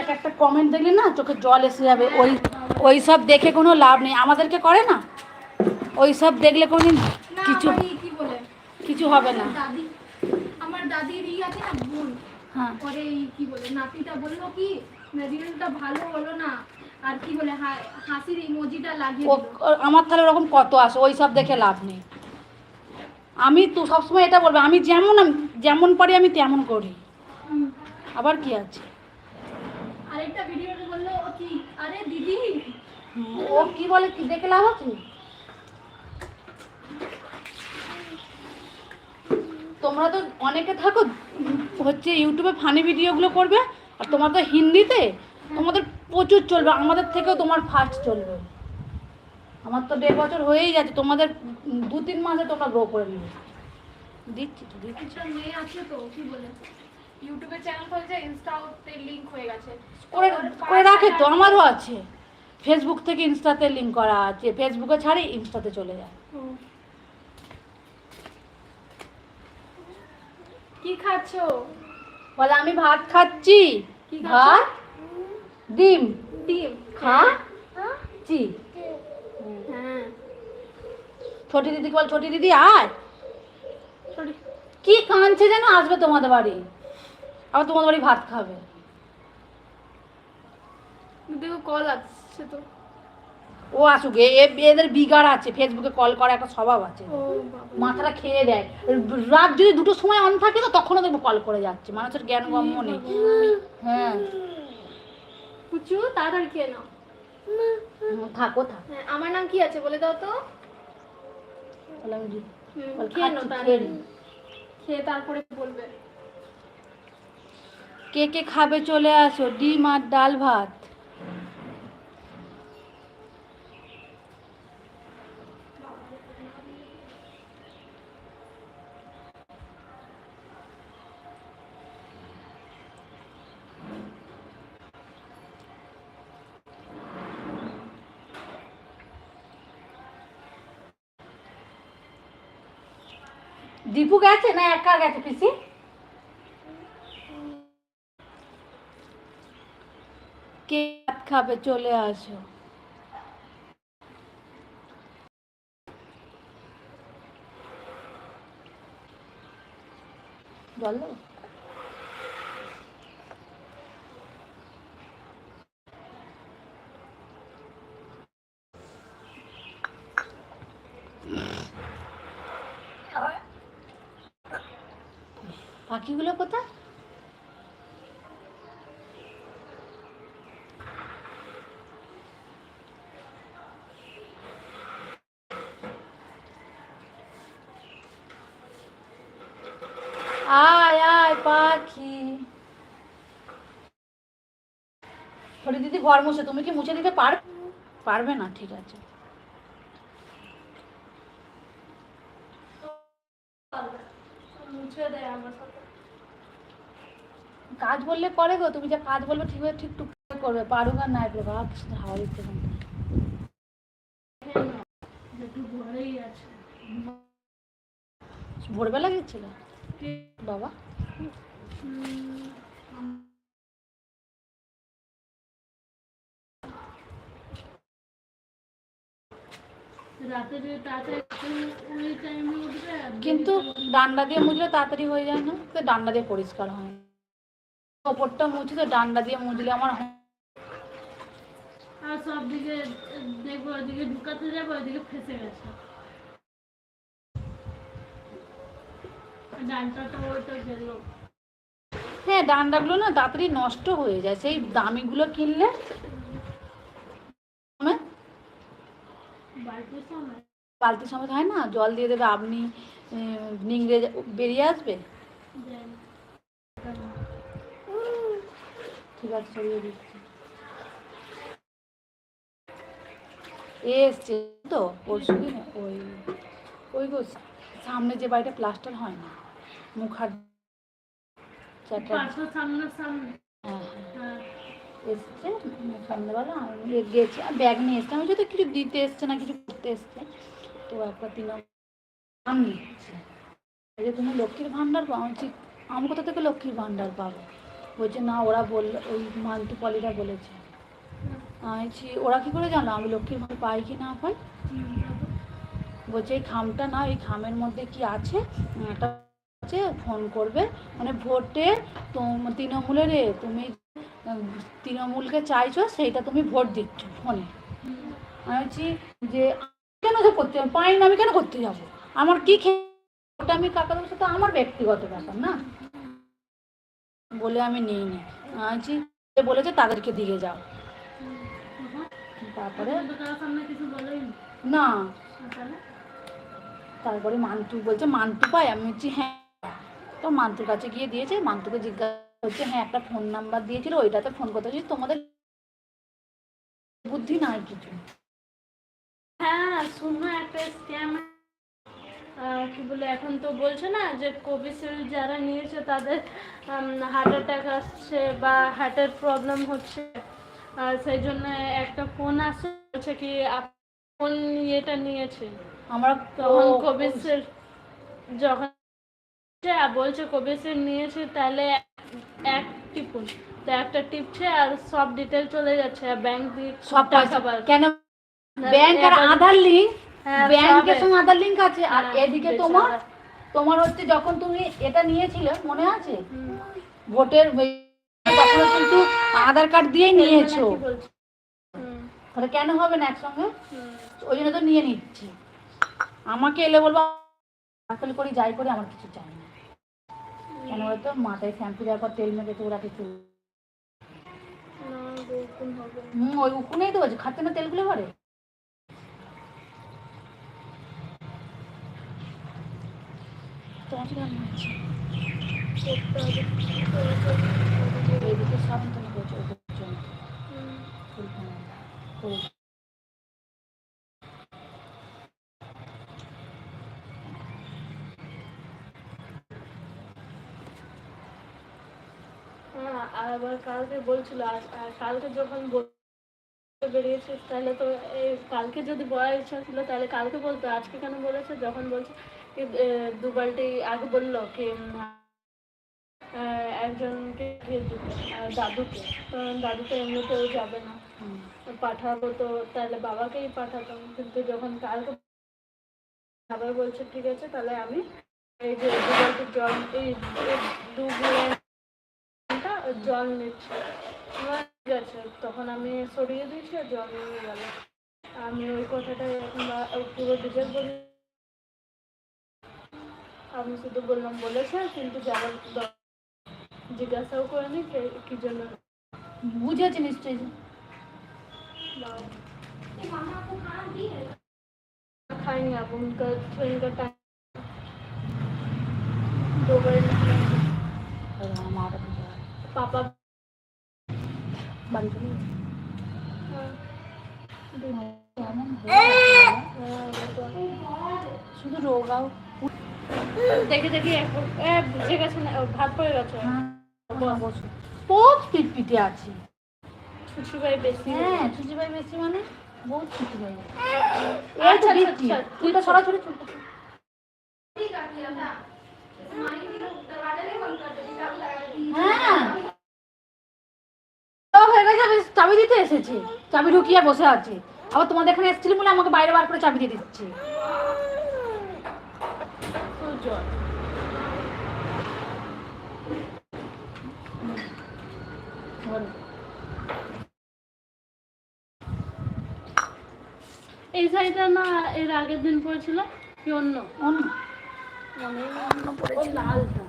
এক একটা কমেন্ট দেখলে না চোখে জল এসে যাবে। ওই ওই সব দেখে কোনো লাভ নেই। আমাদেরকে করে না? ওই সব দেখলে কোনোদিন কিছু বলে? কিছু হবে না। আমার দাদির ই আছে না বোন। হ্যাঁ। পরে কি বলে নাতিটা বলল কি রেজাল্টটা ভালো হলো না। আর কি বলে হাসির ইমোজিটা লাগিয়ে আমার তাহলে ওরকম কত আসে ওই সব দেখে লাভ নেই। আমি তো সবসময় এটা বলব আমি যেমন যেমন পারি আমি তেমন করি। আবার কি আছে? আরেকটা ভিডিওতে বলল কি, আরে দিদি, ও কি বলে, কি দেখে লাভ আছে? তোমরা তো অনেকে থাকো, হচ্ছে ইউটিউবে ফানি ভিডিওগুলো করবে, আর তোমার তো হিন্দিতে, তোমাদের প্রচুর চলবে, আমাদের থেকেও তোমার ফাস্ট চলবে। আমার তো দেড় বছর হয়েই যাচ্ছে তোমাদের দু তিন মাসে তোমরা গ্রো করে নেবে। দিচ্ছি তো, দিচ্ছি। মেয়ে আছে তো কি বলে? ইউটিউবে চ্যানেল খুলছে ইনস্টাতে লিংক হয়ে গেছে। করে করে রাখে তো আমারও আছে। ফেসবুক থেকে ইনস্টাতে লিঙ্ক করা আছে ফেসবুকে ছাড়ি ইনস্টাতে চলে যায়। কি খাচ্ছো? বলে আমি ভাত খাচ্ছি। কি ভাত ডিম। ডিম। খাচ্ছি হ্যাঁ? ছোটি দিদি বল ছোটি দিদি আয়। কি কাঁদছে যেন আসবে তোমাদের বাড়ি? আবার তোমাদের বাড়ি ভাত খাবে। দেখো কল আসছে তো। ও আসুক এদের বিগার আছে ফেসবুকে কল করা একটা স্বভাব আছে। মাথাটা খেয়ে দেয় রাত যদি দুটোর সময় অন থাকে তো তখনও দেখব কল করে যাচ্ছে মানুষের জ্ঞান গম্য নেই। হ্যাঁ। পুচু তাড়াতাড়ি খেয়ে নাও। থাকো থাক। হ্যাঁ, আমার নাম কি আছে বলে দাও তো। খেয়ে নাও খেয়ে তারপরে বলবে। কে কে খাবে চলে আসো, ডিম আর ডাল ভাত। দীপু গেছে না একা গেছে পিসি কে ভাত খাবে চলে আসো দেবো? পাখিগুলো কোথায় আয় আয় পাখি। হরি দিদি ঘর মুছে তুমি কি মুছে দিতে পার পারবে না? ঠিক আছে। কাজ বললে করে গো তুমি যে কাজ বলবে ঠিক ঠিক টুক করবে। পারুক আর নাই কিছু হাওয়া আছে। ভোরবেলা গেছিল? বাবা। কিন্তু ডান্ডা দিয়ে মুছলে তাড়াতাড়ি হয়ে যায় না? তো ডান্ডা দিয়ে পরিষ্কার হয় ওপরটা মুছি তো ডান্ডা দিয়ে মুছলে আমার হয়- আর সব দিকে দেখব ওদিকে ঢুকাতে যাব ওদিকে ফেসে গেছে। হ্যাঁ ডান্ডাগুলো না তাড়াতাড়ি নষ্ট হয়ে যায়। সেই দামিগুলো কিনলে বালতি সময় হয় না, জল দিয়ে দেবে। আপনি নিংড়ে বেরিয়ে আসবে? ঠিক আছে এ এসছে তো? ওই ওই গো, সামনে যে বাড়িটা প্লাস্টার হয় না। হ্যাঁ হ্যাঁ। ব্যাগ নিয়ে আমি কিছু দিতে না, কিছু করতে আম লক্ষ্মীর ভাণ্ডার আমি কোথা থেকে লক্ষ্মীর ভাণ্ডার পাবো? বলছে, না, ওরা বলল, ওই মান্টু পলিরা বলেছে। আমি ওরা কি করে জানো আমি লক্ষ্মীর ভাবে পাই কি না পাই? বলছে, এই খামটা না, এই খামের মধ্যে কি আছে? একটা আছে ফোন করবে। মানে ভোটে তৃণমূলের এ, তুমি তৃণমূলকে চাইছো সেইটা তুমি ভোট দিচ্ছ ফোনে। আমি বলছি যে কেন যে করতে পাই না আমি কেন করতে যাব? আমার কি খেয়ে আমি কাকাদের সাথে আমার ব্যক্তিগত ব্যাপার না। বলে আমি নিই নি। আমি বলছি তাদেরকে দিয়ে যাও। তারপরে না। তারপরে মান্টু বলছে মান্টু পাই আমি বলছি হ্যাঁ তো মান্টুর কাছে গিয়ে দিয়েছে মান্তুকে জিজ্ঞাসা হচ্ছে হ্যাঁ একটা ফোন নাম্বার দিয়েছিল ওইটাতে ফোন করতে হচ্ছে তোমাদের বুদ্ধি নাই কিছু? হ্যাঁ শুনো একটা স্ক্যাম কি বলে এখন তো বলছে না যে কোভিশিল্ড যারা নিয়েছে তাদের হার্ট অ্যাটাক আসছে বা হার্টের প্রবলেম হচ্ছে। সেই জন্য একটা ফোন আসছে বলছে কি কোন ইয়েটা নিয়েছে আমরা তখন কোভিশিল্ড যখন বলছে কোভিশিল্ড নিয়েছে তাহলে এক টিপুন। তো একটা টিপছে আর সব ডিটেল চলে যাচ্ছে আর ব্যাংক দিয়ে সব টাকা কেন? ব্যাংক আর আধার হ্যাঁ, ব্যাংকের সঙ্গে আধার লিঙ্ক আছে। আর হ্যাঁ, এদিকে তোমার তোমার হচ্ছে যখন তুমি এটা নিয়েছিলে মনে আছে? ভোটের তখন কিন্তু আধার কার্ড দিয়েই নিয়েছো। তাহলে কেন হবে না একসঙ্গে? ওই জন্য তো নিয়ে নিচ্ছি। আমাকে এলে বলব আসলে করি যাই করি আমার কিছু চাই না। কেন বলতো? মাথায় শ্যাম্পু দেওয়ার পর তেল মেখে তো ওরা কিছু না, ওরকম হবে। না। হুম ওই উকুনেই তো বলছে খাচ্ছে না তেলগুলো ঘরে? তোমার কি রান্না হচ্ছে? করতে হবে। এইদিকে সাবান তুমি করছ ওদের জন্য হুম, ফুলকপি করে হ্যাঁ, আর আবার কালকে বলছিল আর কালকে যখন বলতে বেরিয়েছিস তাহলে তো এই কালকে যদি বলার ইচ্ছা ছিল তাহলে কালকে বলতো আজকে কেন বলেছে? যখন বলছে কি দু বালতি আগে বলল কি একজনকে দাদুকে। দাদু তো এমনিতেও যাবে না। পাঠাবো তো তাহলে বাবাকেই পাঠাতাম। কিন্তু যখন কালকে আবার বলছে ঠিক আছে তাহলে আমি এই যে দু বালতি জল এই দু জল নিচ্ছি এবার ঠিক আছে তখন আমি সরিয়ে দিয়েছি আর জল নিয়ে গেল আমি ওই কথাটা এখন বা- পুরো ডিটেল বলি আমি শুধু বললাম বলেছে কিন্তু যাবার দ- জিজ্ঞাসাও করিনি কে- কি জন্য বুঝেছি নিশ্চয়ই बाप। खाएंगे आप उनका ट्रेन का टाइम दो बजे निकलेंगे পাপা বাড়ি চলে শুধু রোগাও। দেখে দেখে বুঝে গেছে না ভাত পড়ে গেছে। বহুত পিটপিটে আছে। ছুচি ভাই বেশি। হ্যাঁ ছুচি ভাই বেশি মানে বহুত ছুচি ভাই আচ্ছা তুই তো সরাসরি ছুটি ঠিক আছে চাবি দিতে এসেছি। চাবি ঢুকিয়ে বসে আছে। আবার তোমাদের এখানে এসেছিল বলে আমাকে বাইরে বার করে চাবি দিয়ে দিচ্ছে। এই শাড়িটা না এর আগের দিন পরেছিল? কি অন্য? অন্য। অন্য পড়েছিল। লালটা।